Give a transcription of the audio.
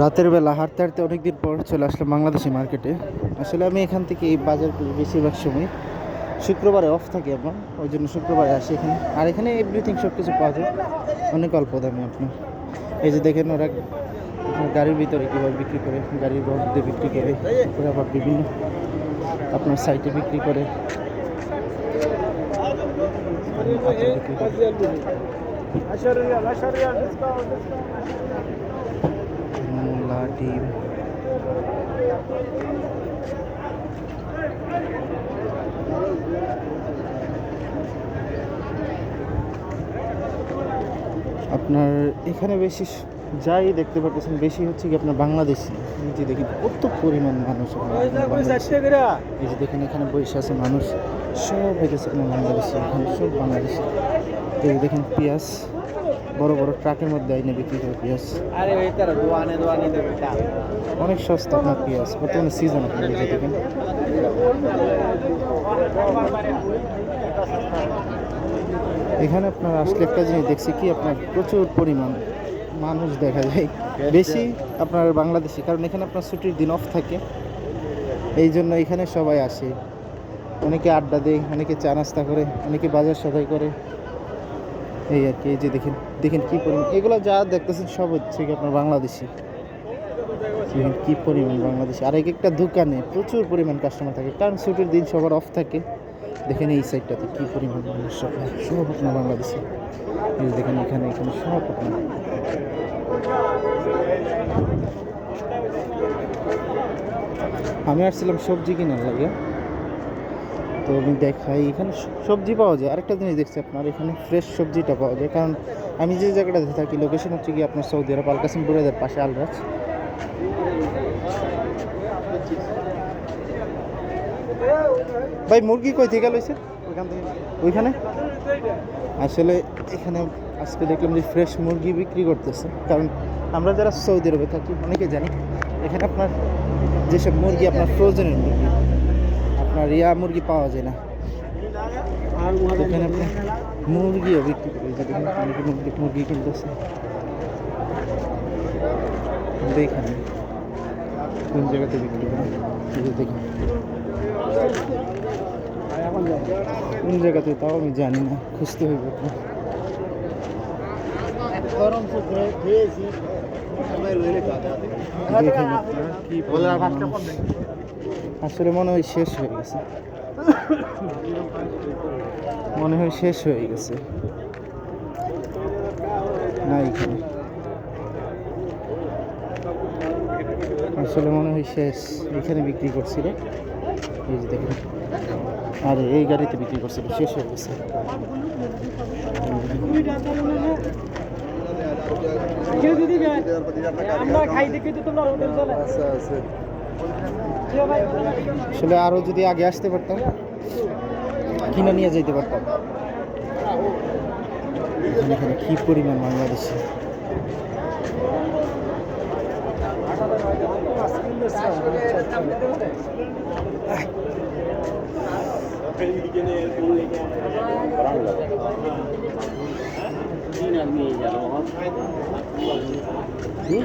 রাতের বেলা হাঁটতে হাঁটতে অনেকদিন পর চলে আসলাম বাংলাদেশি মার্কেটে আসলে আমি এখান থেকে এই বাজার করি বেশিরভাগ সময় শুক্রবারে অফ থাকে আমার ওই জন্য শুক্রবারে আসি এখানে আর এখানে এভরিথিং সব কিছু পাওয়া যায় অনেক অল্প দামে আপনার এই যে দেখেন ওরা গাড়ির ভিতরে কীভাবে বিক্রি করে গাড়ির মধ্যে বিক্রি করে আবার বিভিন্ন আপনার সাইটে বিক্রি করে বিক্রি করে। মূলা ডিম আপনার এখানে বেশি যাই দেখতে পাচ্ছেন বেশি হচ্ছে কি আপনার বাংলাদেশি। এই যে দেখেন কত পরিমাণ মানুষ এই যে দেখেন এখানে বসে আছে মানুষ। সব হইতেছে আপনার বাংলাদেশি এখানে সব বাংলাদেশি। এই দেখেন পেঁয়াজ। বড় বড় ট্রাকের মধ্যে আইনে বিক্রি করে পেঁয়াজ। অনেক সস্তা আপনার পেঁয়াজ? বর্তমানে সিজন আপনি দেখে থাকেন এখানে আপনার আসলে একটা জিনিস দেখছি কি আপনার প্রচুর পরিমাণ মানুষ দেখা যায়। বেশি আপনার বাংলাদেশি কারণ এখানে আপনার ছুটির দিন অফ থাকে। এই জন্য এখানে সবাই আসে। অনেকে আড্ডা দেয় অনেকে চা নাস্তা করে অনেকে বাজার সদাই করে। এই আর কি, এই যে দেখেন দেখেন কী পরিমাণ, এগুলো যা দেখতেছেন সব হচ্ছে কি আপনার বাংলাদেশি। দেখেন কী পরিমাণ বাংলাদেশি। আর এক একটা দোকানে প্রচুর পরিমাণ কাস্টমার থাকে। কারণ ছুটির দিন সবার অফ থাকে। দেখেন এই সাইডটাতে কী পরিমাণ মানুষ সব সব আপনার বাংলাদেশি। এই দেখেন এখানে এখানে সব আপনার। আমি আসছিলাম সবজি কেনার লাগে। তো আমি দেখাই। এখানে সবজি পাওয়া যায়। আরেকটা জিনিস দেখছি আপনার, এখানে ফ্রেশ সবজিটা পাওয়া যায়। কারণ আমি যে জায়গাটা জায়গাটাতে থাকি লোকেশন হচ্ছে কি আপনার সৌদি আরব, আলকাসিম বুড়াদের পাশে, আলরাজ। ভাই, মুরগি কই থেকে লইছে? ওইখান থেকে। ওইখানে? আসলে এখানে আজকে দেখলাম যে ফ্রেশ মুরগি বিক্রি করতেছে। কারণ আমরা যারা সৌদি আরবে থাকি, অনেকে জানি, এখানে আপনার যেসব মুরগি আপনার ফ্রোজেনের মুরগি আপনার ইয়া মুরগি পাওয়া যায় না। এখানে আপনার মুরগিও বিক্রি করে দেখেন মুরগি কিনতেছে দেখেন কোন জায়গাতে বিক্রি করেন? দেখেন। কোন জায়গাতে তাও আমি জানি না। খুঁজতে হইব কি আসলে মনে হয় শেষ হয়ে গেছে। মনে হয় শেষ হয়ে গেছে। না এখানে। আসলে মনে হয় শেষ। এখানে বিক্রি করছিল। এই যে দেখেন। আর এই গাড়িতে বিক্রি করছিল। শেষ হয়ে গেছে। আমরা খাই দেখি তো তোমরা হোটেল চলে। আসলে আরও যদি আগে আসতে পারতাম কিনে নিয়ে যেতে পারতাম। এখানে কি পরিমাণ বাংলাদেশে? তিন